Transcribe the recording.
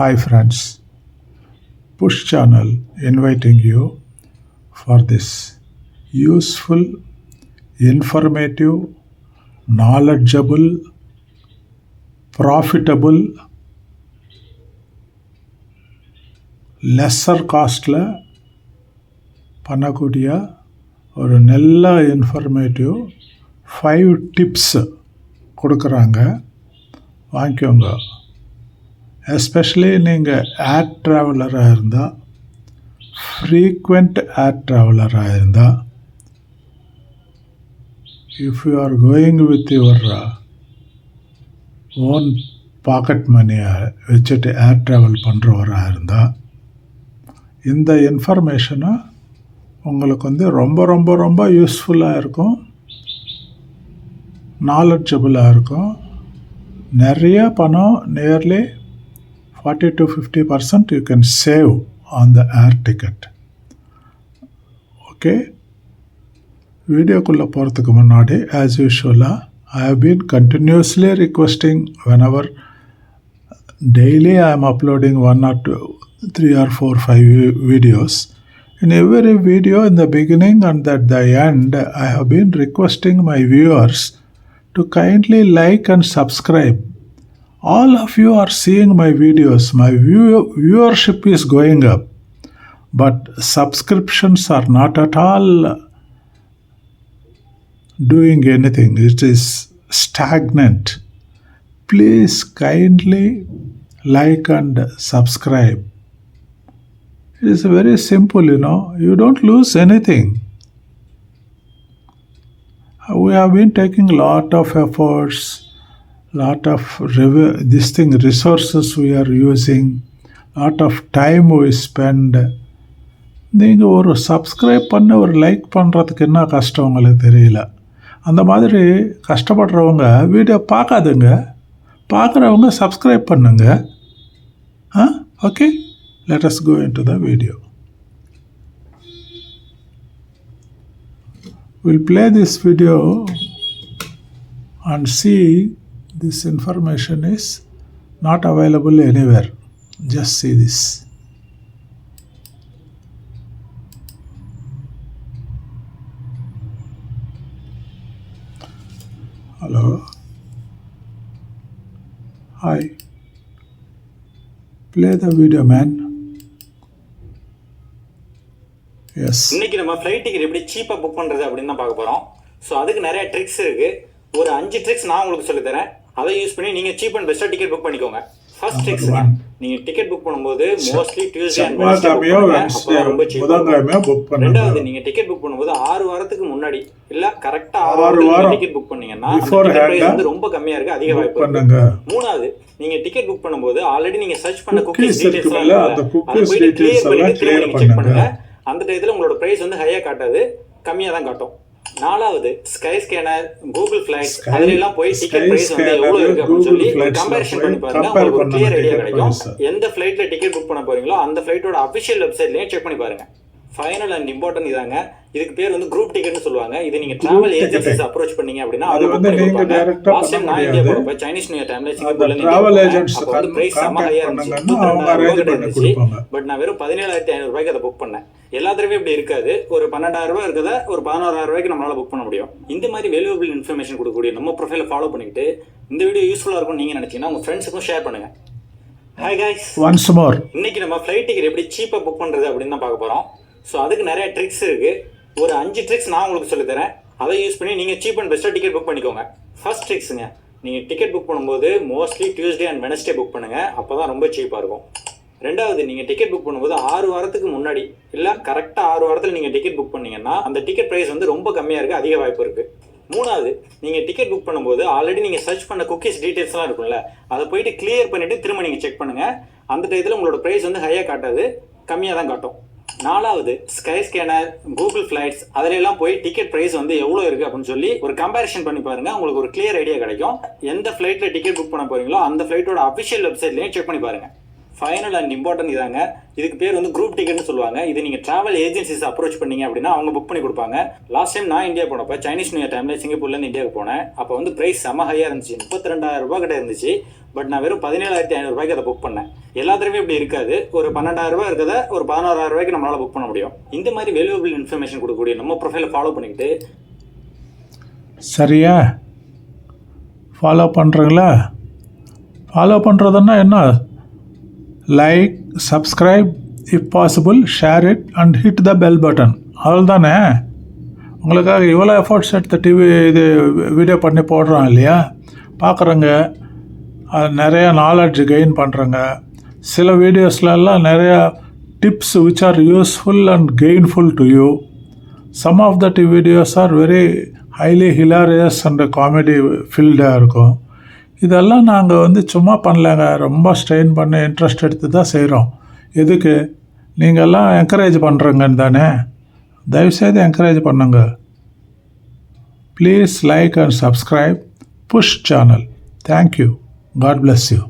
Hi friends, Push channel inviting you for this useful, informative, knowledgeable, profitable, lesser castle பண்ணக்கூடிய ஒரு நல்ல informative five tips கொடுக்குறாங்க வாங்கிக்கோங்க especially நீங்கள் ஏர் ட்ராவலராக இருந்தால் ஃப்ரீக்வெண்ட் ஏர் ட்ராவலராக இருந்தால் if you are going with your own pocket மணியை வச்சுட்டு ஏர் ட்ராவல் பண்ணுறவராக இருந்தால் இந்த இன்ஃபர்மேஷனை உங்களுக்கு வந்து ரொம்ப ரொம்ப ரொம்ப யூஸ்ஃபுல்லாக இருக்கும் நாலெட்ஜபிளாக இருக்கும். நிறைய பணம் nearly forty to fifty percent you can save on the air ticket okay வீடியோக்குள்ளே போகிறதுக்கு முன்னாடி as யூஷுவலாக I have been continuously requesting when our daily i am uploading one or two three or four five vi- videos in every video in the beginning and at the end i have been requesting my viewers to kindly like and subscribe all of you are seeing my videos my view- viewership is going up but subscriptions are not at all doing anything it is stagnant please kindly like and subscribe. It is very simple, you know. You don't lose anything. We have been taking a lot of efforts, lot of this thing resources we are using, lot of time we spend. நீங்கள் ஒரு subscribe பண்ண ஒரு like பண்ணுறதுக்கு என்ன கஷ்டம் உங்களுக்கு தெரியல. அந்த மாதிரி கஷ்டப்படுறவங்க வீடியோ பார்க்காதுங்க. பார்க்குறவங்க சப்ஸ்கிரைப் பண்ணுங்க. ஆ? Okay let us go in to the video will play this video and see this information is not available anywhere. Just see this. Hello. Hi. Play the video man. Yes. இன்னைக்கு நம்ம flight ticket எப்படி சீப்பாக book பண்ணுறது அப்படின்னு தான் பார்க்க போகிறோம் so அதுக்கு நிறைய ட்ரிக்ஸ் இருக்குது ஒரு அஞ்சு ட்ரிக்ஸ் நான் உங்களுக்கு சொல்லித்தரேன். அதை யூஸ் பண்ணி நீங்கள் சீப் அண்ட் பெஸ்ட்டாக டிக்கெட் புக் பண்ணிக்கோங்க. ஃபர்ஸ்ட் ட்ரிக்ஸுங்க நீங்கள் டிக்கெட் புக் பண்ணும்போது மோஸ்ட்லி டியூஸ்டே அண்ட் வென்ஸ்டே ரொம்ப பண்ணுங்க. ரெண்டாவது நீங்க டிக்கெட் புக் பண்ணும்போது ஆறு வாரத்துக்கு முன்னாடி இல்ல கரெக்டா ஆறு வாரம். டிக்கெட் புக் பண்ணீங்கன்னா பிரைஸ் வந்து ரொம்ப கம்மியா இருக்கு அதிக வாய்ப்பு மூணாவது நீங்க டிக்கெட் புக் பண்ணும்போது ஆல்ரெடி நீங்க சர்ச் பண்ண குக்கீஸ் டீடைல்ஸ் இருக்குல்ல, அந்த details கிளியர் எல்லாம் செக் பண்ணுங்க. பண்ணுங்க. அந்த டயத்துல உங்களோட பிரைஸ் வந்து ஹையா காட்டாது கம்மியா தான் காட்டும். நாலாவது Skyscanner Google flight Sky- அதுல எல்லாம் போய் டிக்கெட் பிரைஸ் வந்து எவ்வளவு இருக்கு அப்படின்னு சொல்லி கம்பேரிஷன் பண்ணி பாருங்க. உங்களுக்கு ஒரு கிளியர் ஐடியா கிடைக்கும். எந்த ஃபிளைட்ல டிக்கெட் புக் பண்ண போறீங்களோ அந்த ஃபிளைட்டோட அபிஷியல் வெப்சைட்லயே செக் பண்ணி பாருங்க. ஃபைனல் அண்ட் இம்பார்ட்டன்ட் இதாங்க. இதுக்கு பேர் வந்து குரூப் டிக்கெட்னு சொல்லுவாங்க. இது நீங்க டிராவல். ஏஜென்சிஸ் அப்ரோச் பண்ணீங்க அப்படின்னா அது வந்து நீங்க நான் இந்தியா முடியாது. போறப்ப சைனீஸ் நியூ டைம்ல சிங்கப்பூர்ல agents போனேன். அப்போ வந்து பிரைஸ் contact ஹையா இருந்துச்சு. அவங்க ரெண்டாயிரம் பண்ணி கொடுப்பாங்க. பட் நான் வெறும் பதினேழாயிரத்தி ஐநூறு ரூபாய்க்கு அதை புக் பண்ணேன். எல்லா தடவையும் இப்படி இருக்காது. ஒரு பன்னெண்டாயிரம் ரூபாய் இருக்கத? ஒரு பதினோராயிரம் ரூபாய்க்கு நம்மளால புக் பண்ண முடியும். இந்த மாதிரி வேல்யூபிள் இன்ஃபர்மேஷன் கொடுக்கக்கூடிய நம்ம ப்ரொஃபைல ஃபாலோ பண்ணிக்கிட்டு இந்த வீடியோ யூஸ்ஃபுல்லா இருக்கும்னு நீங்க நினைச்சீங்கன்னா உங்க ஃப்ரெண்ட்ஸுக்கும் ஷேர் பண்ணுங்க. Hi guys. ஒன்ஸ் மோர் இன்னைக்கு நம்ம ஃப்ளைட் டிக்கெட் எப்படி சீப்பாக புக் பண்ணுறது அப்படின்னு தான் பார்க்க போகிறோம் ஸோ அதுக்கு நிறைய ட்ரிக்ஸ் இருக்குது ஒரு அஞ்சு ட்ரிக்ஸ் நான் உங்களுக்கு சொல்லித்தரேன் அதை யூஸ் பண்ணி நீங்கள் சீப் அண்ட் பெஸ்ட்டாக டிக்கெட் புக் பண்ணிக்கோங்க. ஃபர்ஸ்ட் ட்ரிக்ஸுங்க நீங்கள் டிக்கெட் புக் பண்ணும்போது mostly Tuesday and Wednesday book பண்ணுங்கள் அப்போ தான் ரொம்ப சீப்பாக இருக்கும். ரெண்டாவது நீங்கள் டிக்கெட் புக் பண்ணும்போது ஆறு வாரத்துக்கு முன்னாடி இல்லை கரெக்டாக ஆறு வாரத்தில் நீங்கள் டிக்கெட் புக் பண்ணிங்கன்னா அந்த டிக்கெட் ப்ரைஸ் வந்து ரொம்ப கம்மியாக இருக்குது அதிக வாய்ப்பு இருக்குது மூணாவது நீங்கள் டிக்கெட் புக் பண்ணும்போது ஆல்ரெடி நீங்கள் சர்ச் பண்ண குக்கீஸ் டீட்டெயில்ஸ்லாம் இருக்கும்ல அதை போயிட்டு கிளியர் பண்ணிவிட்டு திரும்ப நீங்கள் செக் பண்ணுங்கள் அந்த டயத்தில் உங்களோட ப்ரைஸ் வந்து ஹையாக காட்டாது. கம்மியாக தான் காட்டும். நாலாவது ஸ்கை ஸ்கேனர் கூகுள் ஃபிளைட்ஸ் அதிலெல்லாம் போய் டிக்கெட் ப்ரைஸ் வந்து எவ்வளோ இருக்குது அப்படின்னு சொல்லி ஒரு கம்பேரிஷன் பண்ணி பாருங்கள் உங்களுக்கு ஒரு கிளியர் ஐடியா கிடைக்கும். எந்த ஃப்ளைட்டில் டிக்கெட் புக் பண்ண போகிறீங்களோ அந்த ஃப்ளைட்டோட அஃபிஷியல் வெப்சைட்லேயும் செக் பண்ணி பாருங்க. ஃபைனல் அண்ட் இம்பார்ட்டன்ட் இதாங்க. இதுக்கு பேர் வந்து குரூப் டிக்கெட்னு சொல்லுவாங்க. இது நீங்கள் ட்ராவல் ஏஜென்சிஸ் அப்ரோச் பண்ணீங்க அப்படின்னா அவங்க புக் பண்ணி கொடுப்பாங்க. லாஸ்ட் டைம் நான் இந்தியா போனப்போ சைனீஸ் நியூ இயர் டைமில் சிங்கப்பூர்லேருந்து இந்தியாவுக்கு போனேன். அப்போ வந்து ப்ரைஸ் செம ஹையாக இருந்துச்சு. முப்பத்தி ரெண்டாயிரம் ரூபாய் கிட்ட இருந்துச்சு. பட் நான் வெறும் பதினேழாயிரத்தி ஐநூறுபாய்க்கு அதை புக் பண்ணேன். எல்லாத்துலேயுமே இப்படி இருக்காது. ஒரு பன்னெண்டாயிரம் ரூபாய் இருக்கிறத ஒரு பதினோராயிரம் ரூபாய்க்கு நம்மளால் புக் பண்ண முடியும். இந்த மாதிரி வேல்யூபிள் இன்ஃபர்மேஷன் கொடுக்கக்கூடிய நம்ம ப்ரொஃபைலை ஃபாலோ பண்ணிக்கிட்டு சரியா? ஃபாலோ பண்ணுறீங்களா ஃபாலோ பண்ணுறதுன்னா என்ன? Like subscribe if possible share it and hit the bell button அவ்வளோதானே உங்களுக்காக இவ்வளோ எஃபர்ட்ஸ் எடுத்து டிவி இது வீடியோ பண்ணி போடுறோம் இல்லையா? பார்க்குறோங்க அது நிறையா நாலெட்ஜ் கெயின் பண்ணுறோங்க சில வீடியோஸ்லலாம் நிறையா tips which are useful and gainful to you some of the D videos are very highly hilarious and comedy ஃபீல்டாக இருக்கும். இதெல்லாம் நாங்கள் வந்து சும்மா பண்ணலங்க. ரொம்ப ஸ்ட்ரெயின் பண்ணி இன்ட்ரெஸ்ட் எடுத்து தான் செய்கிறோம் எதுக்கு? நீங்கள்லாம் என்கரேஜ் பண்ணுறங்கன்னு தானே. தயவுசெய்து என்கரேஜ் பண்ணுங்க. Please like and subscribe push channel thank you God bless you